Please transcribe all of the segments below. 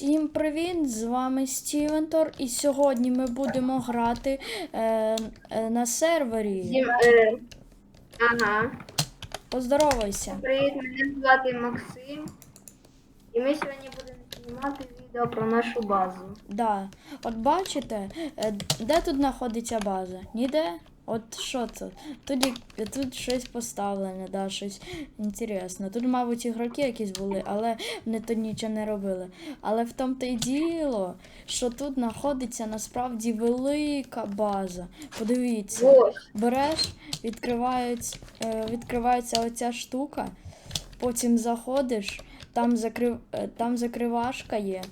Всім привіт! З вами Стівентор, і сьогодні ми будемо грати е, е, на сервері. Е, ага. Поздоровайся. Привіт, мене звати Максим. І ми сьогодні будемо знімати відео про нашу базу. Да. От бачите, е, де тут знаходиться база? Ніде? От що це? Тут, тут щось поставлене, да, щось інтересне. Тут, мабуть, ігроки якісь були, але вони тут нічого не робили. Але в тому то й діло, що тут знаходиться насправді велика база. Подивіться. Береш, відкривається, е, відкривається оця штука, потім заходиш, там, закрив, е, там закривашка є,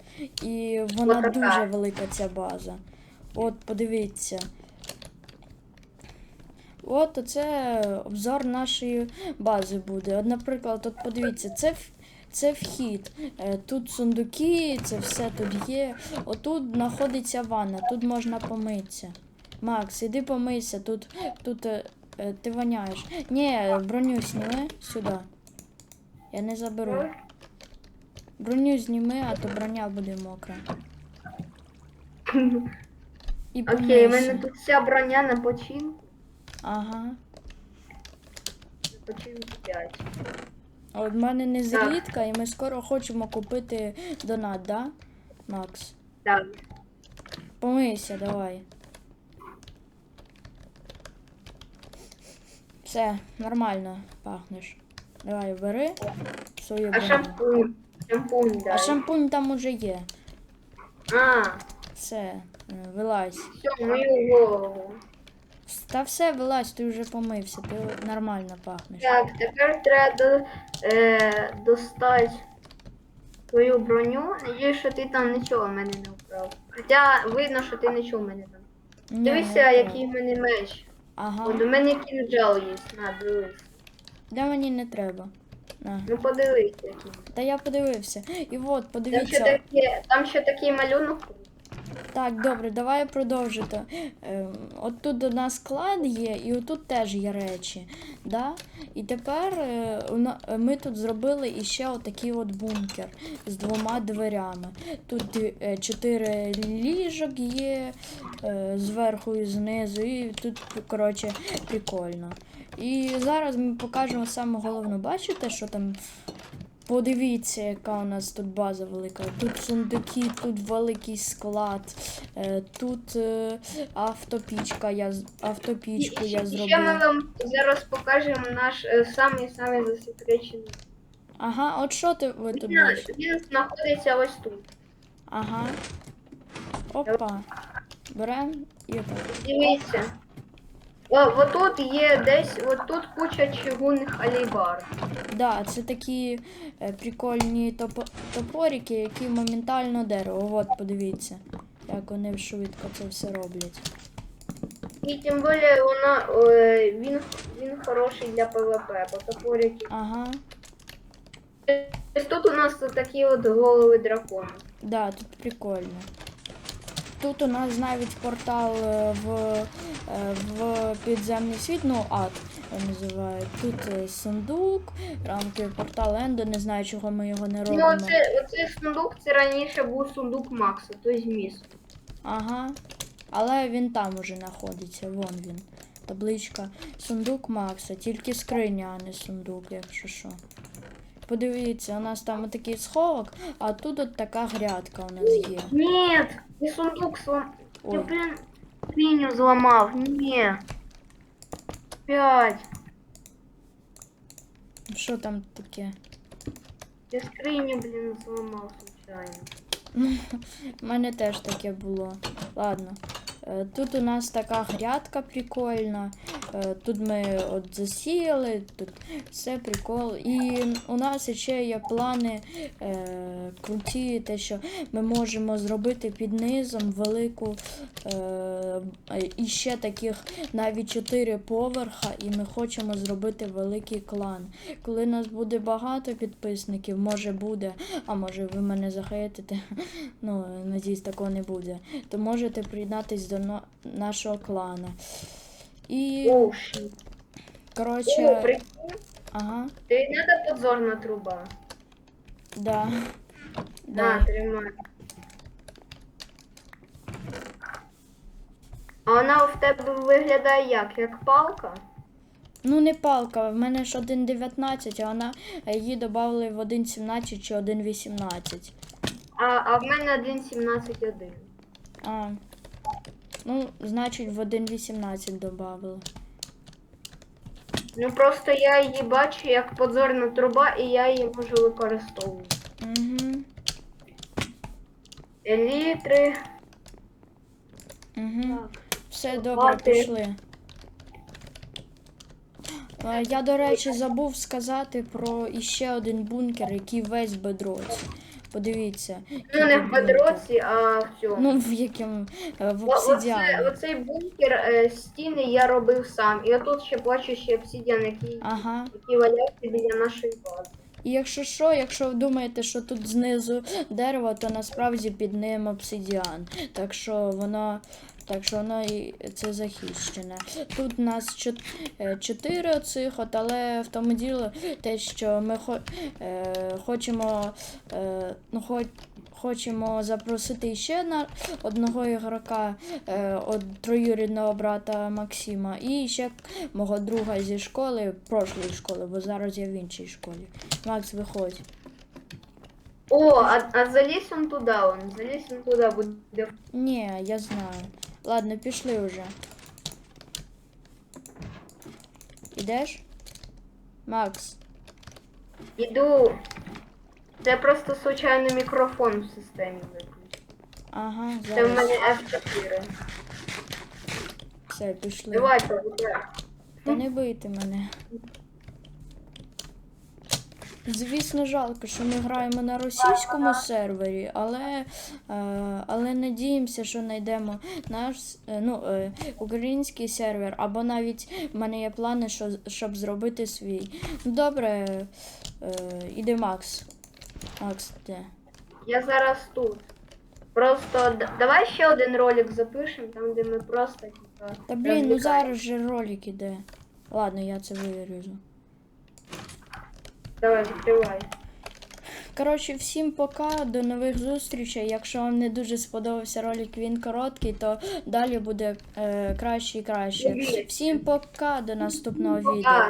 і вона дуже велика ця база. От, подивіться. От оце обзор нашої бази буде. От, наприклад, от подивіться, це, це вхід. Е, Тут сундуки, це все тут є. Отут знаходиться ванна, тут можна помитися. Макс, іди помийся, тут, тут е, е, ти воняєш. Ні, броню зніми сюди. Я не заберу. Броню зніми, а то броня буде мокра. І Окей, у мене тут вся броня на почин. Ага. Почин 5. От в мене не зрідка, і ми скоро хочемо купити донат, да? Макс? Так. Помийся, давай. Все, нормально пахнеш. Давай, бери свою А шампунь? Шампунь, дай. А шампунь там уже є. А, Все, вилазь. все, мою голову. Та все, вилазь, ти вже помився, ти нормально пахнеш. Так, тепер треба до, е, достати твою броню. Надіюсь, що ти там нічого в мене не вкрав. Хоча видно, що ти нічого в мене там. Ні, Дивися, не який в мене меч. Ага. От у мене кінжал є. На, дивись. Да мені не треба. На. Ну подивись, який. Та я подивився. І от, Там ще, подивіться. таке, там ще такий малюнок. Так, добре, давай продовжити. Ем, от тут у нас склад є, і отут теж є речі. Да? І тепер е, ми тут зробили іще отакий от бункер з двома дверями. Тут е, чотири ліжок є е, зверху і знизу, і тут, коротше, прикольно. І зараз ми покажемо саме головне. Бачите, що там Подивіться, яка у нас тут база велика. Тут сундуки, тут великий склад, е, тут е, автопічка. Я автопічку я І ще ми вам зараз покажемо наш е, самий-самий засекречений. Ага, от що ти ви тут Він, бачите? він знаходиться ось тут. Ага. Опа. Берем і так. Дивіться. О, отут є десь, отут куча чугунних алейбар. Да, це такі е, прикольні топо- топорики, які моментально дерево. От подивіться, як вони швидко це все роблять. І тим більше вона, е, він, він хороший для ПВП, бо топорики. Ага. Тут у нас такі от голови дракона. Да, тут прикольно. Тут у нас навіть портал е, в, е, в підземний світ, ну ад називають. Тут е, сундук, рамки портал Ендо, не знаю, чого ми його не Ну, робимо. оце, оцей сундук, це раніше був сундук Макса, тобто міст. Ага. Але він там уже знаходиться, вон він. Табличка. Сундук Макса, тільки скриня, а не сундук, якщо що. Подивіться, у нас там такий сховок, а тут от така грядка у нас є. Ні, не сундук слом. Я, блін, скриню зламав. Ні. П'ять. Що там таке? Я скриню, блін, зламав случайно. У мене теж таке було. Ладно. Е, Тут у нас така грядка прикольна. Е, Тут ми от засіяли, тут все прикол. І у нас ще є плани е, круті, те, що ми можемо зробити під низом велику е, ще таких навіть чотири поверха, і ми хочемо зробити великий клан. Коли нас буде багато підписників, може буде, а може ви мене захейтите. Ну, надіюсь, такого не буде. То можете приєднатись до нашого клана. И... Оу. Короче... О. Ага. Ты надо подзорна труба. Да. Да, тримай. А вона в тебе виглядає як? Як палка? Ну, не палка, в мене ж 1.19, а вона е, її додали в 1.17 чи 1.18. А а в мене 1.17.1. А. Ну, значить, в 1.18 додали. Ну просто я її бачу як подзорна труба, і я її можу використовувати. Угу. Елітри. Угу. Так. Все добре, Бати. пішли. Е, Я, до речі, забув сказати про іще один бункер, який весь в бедроці. Подивіться. Ну не в бедроці, а в цьому. Ну, в якому е, в обсидіані. Оце, оцей бункер е, стіни я робив сам. І отут ще бачу ще обсидіан, який, Ага. який валяється біля нашої бази. І якщо що, якщо ви думаєте, що тут знизу дерево, то насправді під ним обсидіан. Так що воно. Так що воно і це захищене. Тут у нас е, чотири оцих, от, але в тому діло те, що ми хо- е, хочемо, е, ну, хоч, хочемо запросити ще на одного ігрока, е, от троюрідного брата Максима, і ще мого друга зі школи, прошлої школи, бо зараз я в іншій школі. Макс, виходь. О, а, а залізь он туди, он, залізь он туди, буде. Ні, я знаю. Ладно, пішли вже. Ідеш? Макс. Іду. Це просто случайно мікрофон в системі виключив. Ага, Це в зараз. мене F4. Все, пішли. Давайте, буде. Та не бийте мене. Звісно, жалко, що ми граємо на російському сервері, але, е, але надіємося, що знайдемо наш е, ну, е, український сервер, або навіть в мене є плани, що, щоб зробити свій. Добре, іде Макс. Макс, де? Я зараз тут. Просто давай ще один ролик запишемо, там де ми просто. Та блін, ну зараз же ролик іде. Ладно, я це виріжу. Давай, закривай. Коротше, всім пока, до нових зустрічей. Якщо вам не дуже сподобався ролик, він короткий, то далі буде е, краще і краще. Всім пока, до наступного відео.